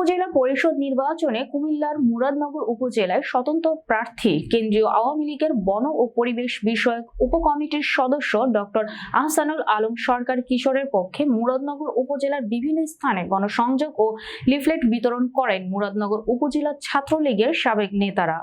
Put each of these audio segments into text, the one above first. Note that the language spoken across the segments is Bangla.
উপজেলা পরিষদ নির্বাচনে কুমিল্লার মুরাদনগর উপজেলায় স্বতন্ত্র প্রার্থী কেন্দ্রীয় আওয়ামী লীগের বন ও পরিবেশ বিষয়ক উপকমিটির সদস্য ডক্টর আহসানুল আলম সরকার কিশোরের পক্ষে মুরাদনগর উপজেলার বিভিন্ন স্থানে গণসংযোগ ও লিফলেট বিতরণ করেন মুরাদনগর উপজেলা ছাত্রলীগের সাবেক নেতারা।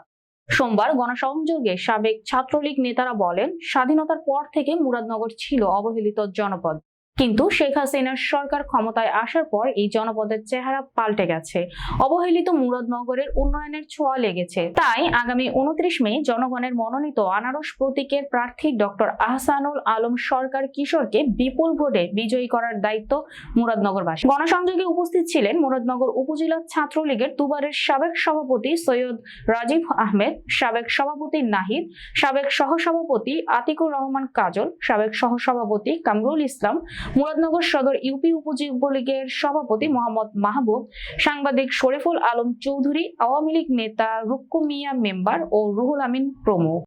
সোমবার গণসংযোগে সাবেক ছাত্রলীগ নেতারা বলেন, স্বাধীনতার পর থেকে মুরাদনগর ছিল অবহেলিত জনপদ। কিন্তু শেখ হাসিনার সরকার ক্ষমতায় আসার পর এই জনপদের চেহারা পাল্টে গেছে। অবহেলিত মুরাদনগরের উন্নয়নের ছোঁয়া লেগেছে। তাই আগামী উনত্রিশ মে জনগণের মনোনীত আনারস প্রতীকের প্রার্থী ডক্টর আহসানুল আলম সরকার কিশোরকে বিপুল ভোটে বিজয়ী করার দায়িত্ব মুরাদনগরবাসী। গণসংযোগে উপস্থিত ছিলেন মুরাদনগর উপজেলা ছাত্রলীগের দুবারের সাবেক সভাপতি সৈয়দ রাজীব আহমেদ, সাবেক সভাপতি নাহিদ, সাবেক সহসভাপতি আতিকুর রহমান কাজল, সাবেক সহসভাপতি কামরুল ইসলাম মুরাদনগর সদর ইউপি উপযুবলীগের সভাপতি মোহাম্মদ মাহবুব, সাংবাদিক শরীফুল আলম চৌধুরী, আওয়ামী লীগ নেতা রুক্কু মিয়া মেম্বার ও রুহুল আমিন প্রমুখ।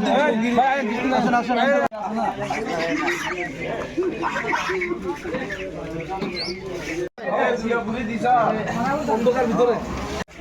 হ্যাঁ